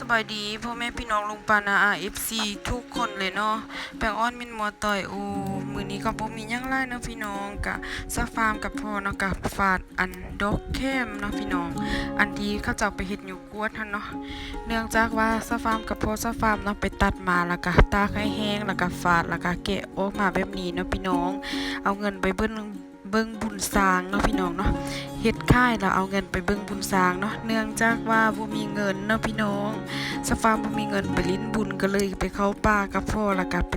สบายดีพ่อแม่พี่น้องลุงปานาอาเอฟซีทุกคนเลยเนาะแปงอ้อนมินมัวต่อยโอมือนี้ก็บ่มียังหลายเนาะพี่น้องกะซาฟาร์มกับพ่อเนาะกะฟาดอันดอกแคมเนาะพี่น้อง อันที่เขาเจ้าไปเฮ็ดอยู่กวดหั่นเนาะเนื่องจากว่าซาฟาร์มกับพ่อซาฟาร์มเนาะไปตัดมาแล้วก็ตากให้แห้งแล้วก็ฟาดแล้วก็แกะออกมาแบบนี้เนาะพี่น้อง เอาเงินไปเบิ่ง เบิ่งบุญสร้างเนาะพี่น้องเนาะเฮ็ดค่ายแล้วเอาเงินไปเบิ่งบุญสร้างเนาะเนื่องจากว่าบ่มีเงินเนาะพี่น้องสฟาร์บ่มีเงินไปลิ้นบุญก็เลยไปเข้าป่ากับพ่อแล้วก็ไป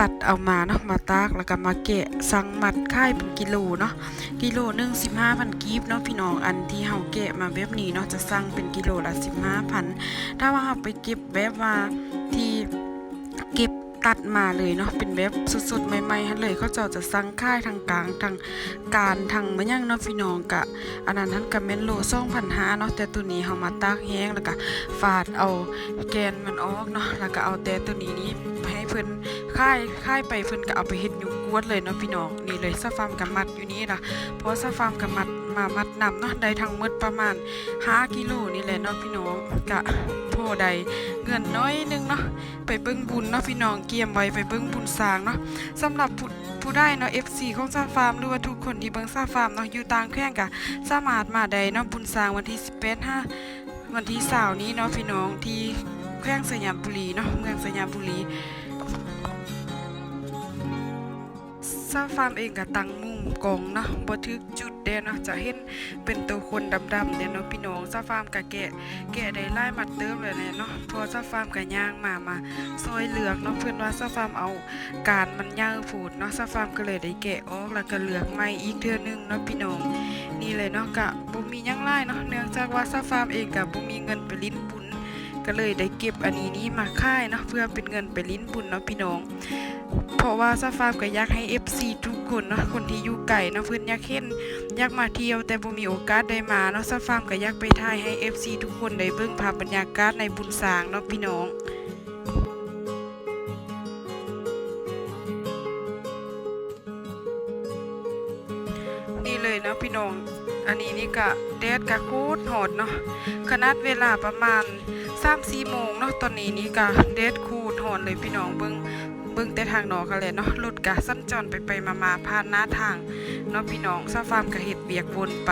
ตัดเอามาเนาะมาตากแล้วก็มาแกะสั่งมัดค่ายเป็นกิโลเนาะกิโลหนึง15,000กีบเนาะพี่น้องอันที่เฮาแกะมาแบบนี้เนาะจะสั่งเป็นกิโลละ15,000ถ้าว่าเฮาไปเก็บแบบว่าที่เก็บ ตัดมาเลยเนาะเป็นเว็บสดๆ ใหม่ๆหั่นเลยเขาเจ้าจะสั่งค่ายทางกลางทางการทางมะยังเนาะพี่น้องกะ อันนั้นท่านก็แม่นโล2,500เนาะแต่ตัวนี้เฮามาตากแห้งแล้วก็ฟาดเอาแกนมันออกเนาะแล้วก็เอาแต่ตัวนี้นี่ให้เพิ่น ค่ายค่ายไปเพิ่นก็เอาไปเฮ็ดอยู่กวดเลยเนาะพี่น้องนี่เลยซะฟาร์มกับมัดอยู่นี่ล่ะเพราะซะฟาร์มกับมัดมามัดนำเนาะได้ทั้งหมดประมาณ5กิโลนี่แหละเนาะพี่น้องกะพอได้เงินน้อยนึงเนาะไปเบิ่งบุญเนาะพี่น้องเกียมไว้ไปเบิ่งบุญสร้างเนาะสำหรับผู้ผู้ได้เนาะ FC ของซาฟาร์มหรือว่าทุกคนที่เบิ่งซาฟาร์มเนาะอยู่ต่างแขวงกะสามารถมาได้เนาะบุญสร้างวันที่18 5วันที่20นี้เนาะพี่น้องที่แขวงสยามบุรีเนาะเมืองสยามบุรีาฟาร์มเองก็ตั้งมุมกองเนาะบ่ถึกจุดเด้เนาะจะเห็นเป็นตัวคนดำๆเด้เนาะพี่น้องซาฟาร์มก็แกะแกะได้หลายมัดเติมเลยเนาะพอซาฟาร์มก็ย่างมามาซอยเหลือกเนาะเพิ่อนว่าซาฟาร์มเอาการมันยาวพูดเนาะซาฟาร์มก็เลยได้แกะออกแล้วก็เหลือกใหม่อีกเทื่อนึงเนาะพี่น้องนี่เลยเนาะกะบ่มีหยังหลายเนาะเนื่องจากว่าซาฟาร์มเองกะบ่มีเงินไปลิ้นบุญ ก็เลยได้เก็บอันนี้นี้มาค่ายเนาะเพื่อเป็นเงินไปลิ้นบุญเนาะพี่น้อง เพราะว่าซาฟาร์ก็อยากให้ FC ทุกคนเนาะคนที่อยู่ไกลเนาะเพิ่นอยากเห็นอยากมาเที่ยวแต่บ่มีโอกาสได้มาเนาะซาฟาร์ก็อยากไปถ่ายให้ FC ทุกคนได้เบิ่งภาพบรรยากาศในบุญสางเนาะพี่น้องนี่เลยนะพี่น้อง อันนี้นี่ก็แดดกะคูดโหดเนาะขนาดเวลาประมาณ3-4โมงเนาะตอนนี้นี่ก็แดดคูดโหดเลยพี่น้องเบิ่งเบิ่งแต่ทางนอกกันเลยเนาะรถกะสั้นจรไปไปมามาผ่านหน้าทางเนาะพี่น้องซาฟาร์มกะเฮ็ดเบียกวนไป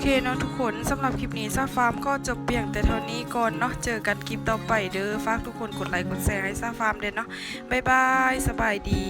เคเนาะทุกคนสำหรับคลิปนี้ซาฟาร์มก็จบเพียงแต่เท่านี้ก่อนเนาะเจอกันคลิปต่อไปเด้อฝากทุกคนกดไลค์กดแชร์ให้ซาฟาร์มเด้อเนาะบ๊ายบายสบายดี